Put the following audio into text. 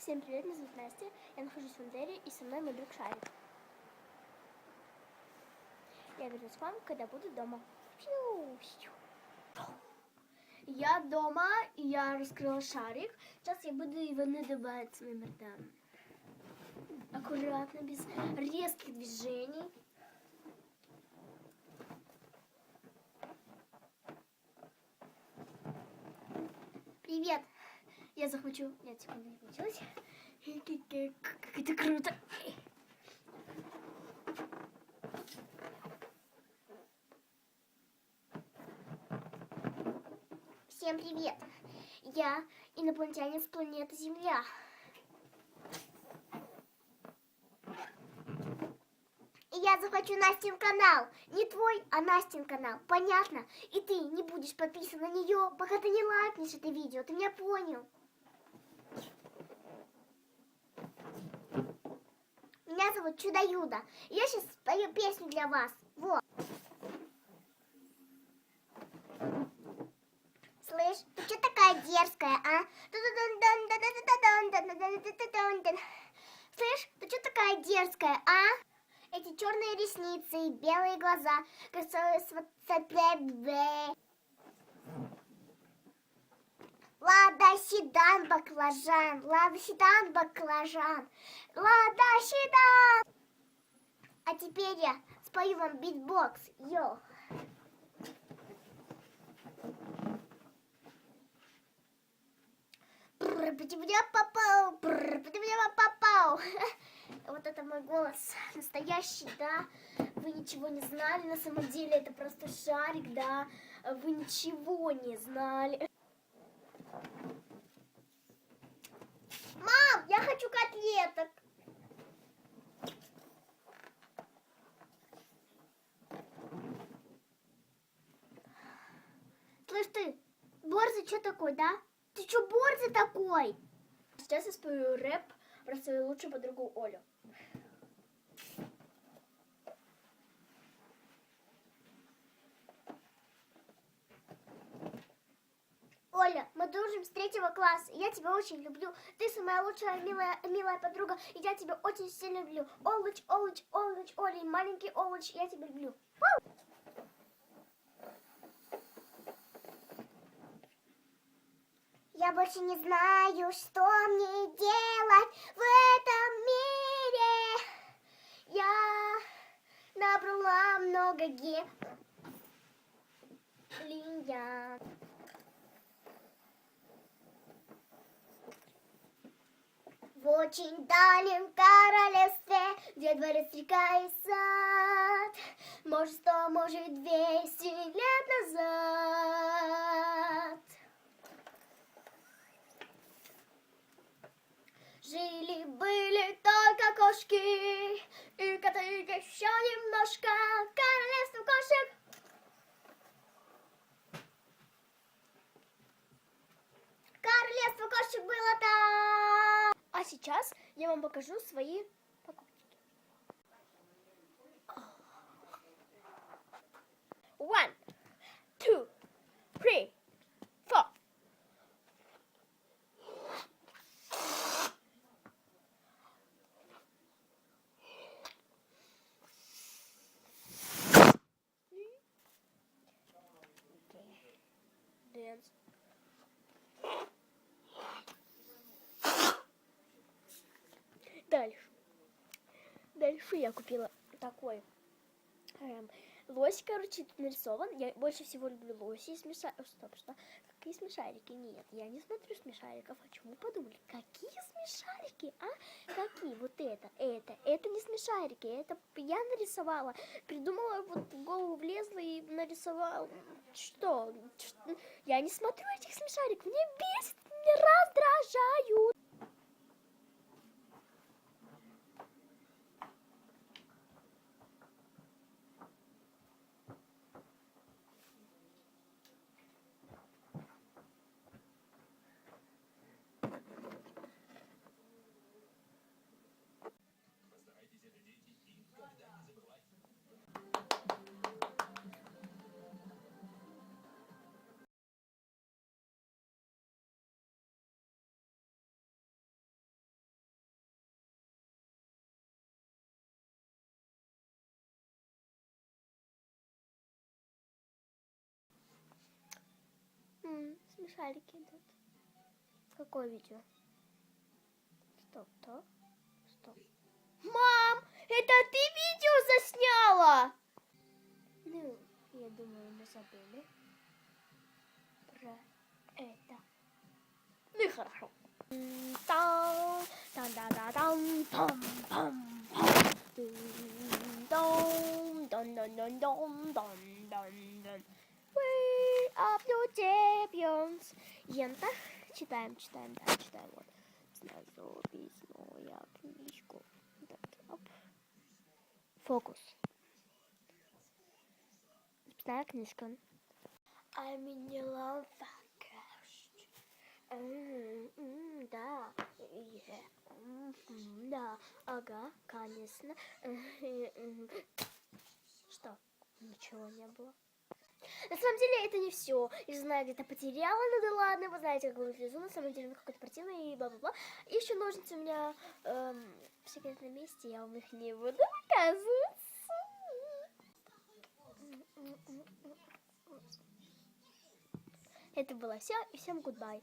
Всем привет, меня зовут Настя. Я нахожусь в Андере, и со мной мой друг Шарик. Я вернусь к вам, когда буду дома. Пью. Я дома, и я раскрыла шарик. Сейчас я буду его надувать своим ртом. Аккуратно, без резких движений. Привет! Я захвачу... Нет, секунду, не получилось. Как это круто! Всем привет! Я инопланетянин с планеты Земля. И я захвачу Настин канал. Не твой, а Настин канал. Понятно? И ты не будешь подписан на нее, пока ты не лайкнешь это видео. Ты меня понял? Меня зовут Чудо-Юда. Я сейчас спою песню для вас. Вот. Слышь, ты что такая дерзкая, а? Слышь, ты что такая дерзкая, а? Эти черные ресницы и белые глаза. Лада седан баклажан, лада седан баклажан, лада седан. А теперь я спою вам битбокс, йо. попал, попал. Вот это мой голос настоящий, да. Вы ничего не знали, на самом деле это просто шарик, да. Вы ничего не знали. Мам, я хочу котлеток. Слышь ты, Борзый, что такой, да? Ты что, Борзый такой? Сейчас я спою рэп про свою лучшую подругу Олю. Оля, мы дружим с третьего класса. Я тебя очень люблю. Ты самая лучшая, милая, милая подруга. И я тебя очень сильно люблю. Олыч, Олыч, Олыч, Оля, маленький Олыч, я тебя люблю. Я больше не знаю, что мне делать в этом мире. Я набрала много ге... Линия. В очень дальнем королевстве, где дворец, река и сад, Может, сто, может, двести лет назад. Жили-были только кошки, и коты еще немножко, королевство кошек. Королевство кошек было там. А сейчас я вам покажу свои покупки. One, Дальше я купила такой эм, лось, короче, тут нарисован. Я больше всего люблю лоси и смешарики. Стоп, что? Какие смешарики? Нет, я не смотрю смешариков. А чему подумали? Какие смешарики, а? Какие? Вот это, это. Это не смешарики, это я нарисовала. Придумала, вот в голову влезла и нарисовала. Что? Я не смотрю этих смешариков. Мне бесит, мне раздражают. М, смешарики идут. Какое видео? Стоп, то. Стоп. Мам, это ты видео засняла? Ну, я думаю, мы забыли про это. Ну и хорошо. Там, там, там, champions. Ента. Читаем, читаем, да, читаем. Вот. Знаю письмо, я книжку. Так, оп. Фокус. Записная книжка. I'm in love М, м, Да, е, м, м, да, ага, конечно. Что? Ничего не было. На самом деле это не все. Я знаю, где-то потеряла, ну да ладно, вы знаете, как лизун, на самом деле он какой-то противный и бла-бла-бла. Еще ножницы у меня эм, в секретном месте, я вам их не буду показывать. Это было все, и всем гудбай.